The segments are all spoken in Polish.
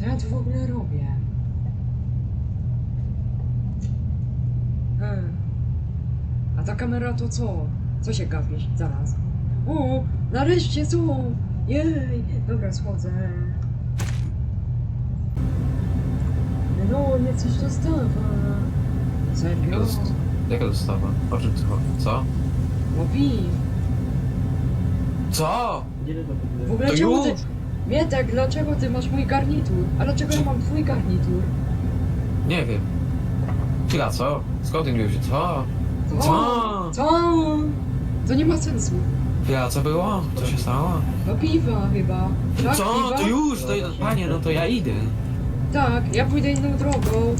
Co ja tu w ogóle robię? Hmm. A ta kamera to co? Co się gapisz? Zaraz. O, nareszcie są! Jej! Dobra, schodzę. No, nie coś dostawa. Serio? Dost- Jaka dostawa? O czym ty chodzi? Co? Piw. Co? W ogóle To czemu ty... już? Mietek, dlaczego ty masz mój garnitur? A dlaczego ja mam twój garnitur? Nie wiem. Chwila, co? Skąd ty mi wziął? Co? Co? Co? To nie ma sensu. Chwila, co było? Co się stało? No piwa chyba. Tak, Co? piwa? To już! To, panie, no to ja idę. Tak, ja pójdę inną drogą.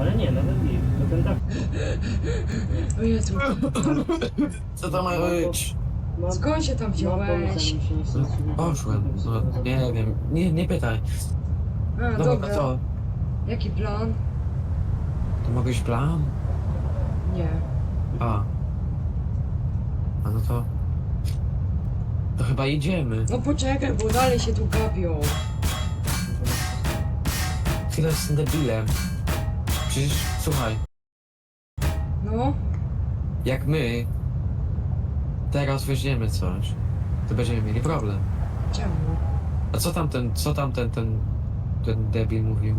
Ale nie, nawet nie. To ten tak. O Jezu, Co to ma być? Mam, skąd się tam mam wziąłeś? pomysł, zanim się nie stosuje. Poszłem. No, nie wiem. Nie, nie pytaj. A, Dobra, dobra. to, Jaki plan? to ma być plan? Nie. A. A no to... To chyba idziemy. No poczekaj, bo dalej się tu gapią. Chwilę z tym debilem. Przecież, słuchaj, No, jak my teraz weźmiemy coś, to będziemy mieli problem. czemu? A co tam ten, co tam ten, ten, ten debil mówił?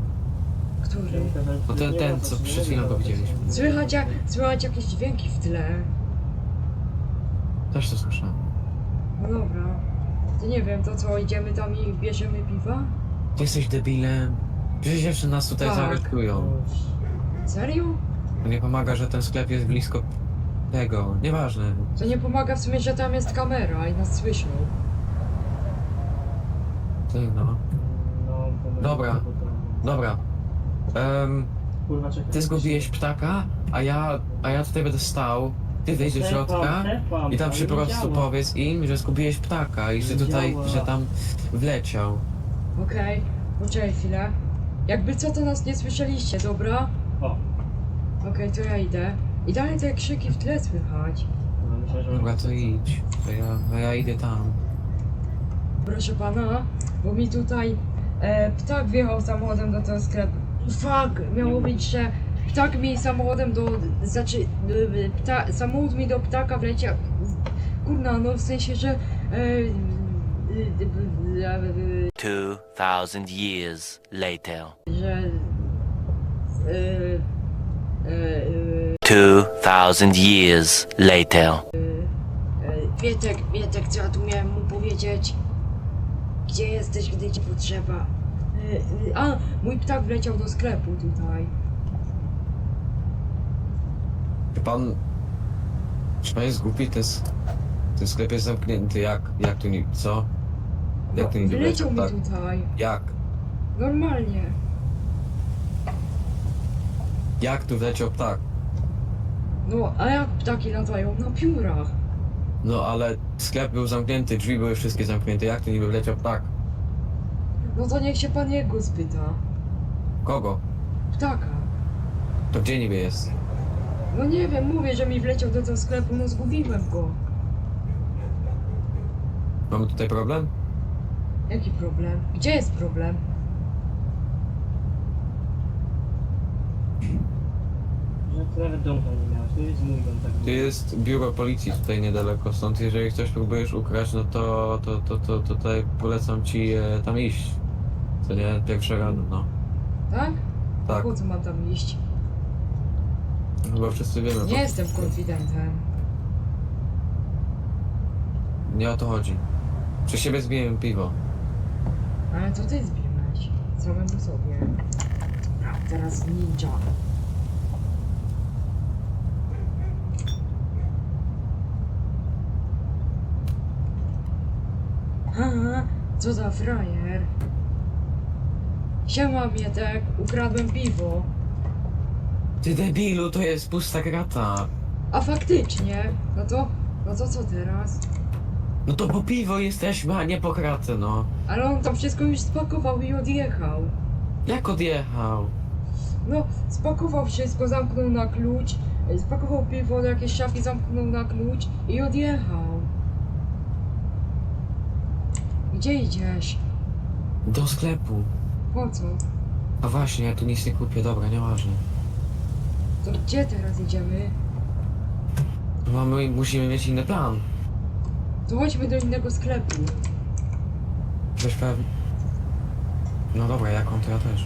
Który? No ten, ten, co przed chwilą powiedzieliśmy. Słychać, jak, słychać jakieś dźwięki w tle. Też to słyszałem. No dobra. To nie wiem, to co, idziemy tam i bierzemy piwa? Ty jesteś debilem. Przecież jeszcze nas tutaj Tak. zaaresztują. Serio? To nie pomaga, że ten sklep jest blisko tego. Nieważne. To nie pomaga w sumie, że tam jest kamera i nas słyszą. Ty no. Dobra. Dobra. Em, Kurwa, czekaj. ty zgubiłeś ptaka, a ja, a ja tutaj będę stał. Ty wejdź do środka i tam się po prostu powiedz im, że zgubiłeś ptaka i że Nie tutaj, działa. że tam wleciał. Okej, poczekaj chwilę. Jakby co, to nas nie słyszeliście, dobra? O, Okej, to ja idę. I dalej te krzyki w tle słychać. no, myślę, że... Dobra, to idź. To ja, a ja idę tam. Proszę pana, bo mi tutaj e, ptak wjechał samochodem do tego sklepu. Fuck, miało być, że ptak mi samochodem do... Znaczy, e, pta, samochód mi do ptaka wleciał. Kurna, no w sensie, że... E, e, e, e, 2,000 years later. że... E, e, 2,000 years later. Wietek, Wietek, co ja tu miałem mu powiedzieć? Gdzie jesteś, gdy ci potrzeba? E, e, A, mój ptak wleciał do sklepu tutaj. Czy pan... Czy pan jest głupi? Ten, ten sklep jest zamknięty. Jak? Jak tu nie... Co? Jak tu nie Wyleciał wleciał mi tak? tutaj. Jak? Normalnie. Jak tu wleciał ptak? No, a jak ptaki latają? Na piórach. No ale sklep był zamknięty, drzwi były wszystkie zamknięte. Jak tu niby wleciał ptak? No to niech się pan jego spyta. Kogo? Ptaka. To gdzie niby jest? No nie wiem, mówię, że mi wleciał do tego sklepu, no zgubiłem go. Mamy tutaj problem? Jaki problem? Gdzie jest problem? Ty nawet domka Tu jest biuro policji tutaj niedaleko stąd. Jeżeli coś próbujesz ukraść, no to, to, to, to, tutaj polecam ci e, tam iść. Co nie? Pierwsze rano, no. Tak? Tak, Po co mam tam iść? chyba wszyscy wiemy. Nie jestem konfidentem. Nie o to chodzi. Przy siebie zbiłem piwo. Ale to ty zbiłeś. Samemu sobie. Dobra, teraz ninja. Ha, co za frajer. Siema Mietek, ukradłem piwo. Ty debilu, to jest pusta krata. A faktycznie, no to, no to co teraz? No to po piwo jesteśmy, a nie po kratę, no. Ale on tam wszystko już spakował i odjechał. Jak odjechał? No, spakował wszystko, zamknął na klucz, spakował piwo do jakiejś szafki, zamknął na klucz i odjechał. Gdzie idziesz? Do sklepu. Po co? A właśnie, ja tu nic nie kupię, dobra, nieważne. To gdzie teraz idziemy? Mamy, musimy mieć inny plan. To chodźmy do innego sklepu. Weź pewnie. No dobra, jaką to ja też.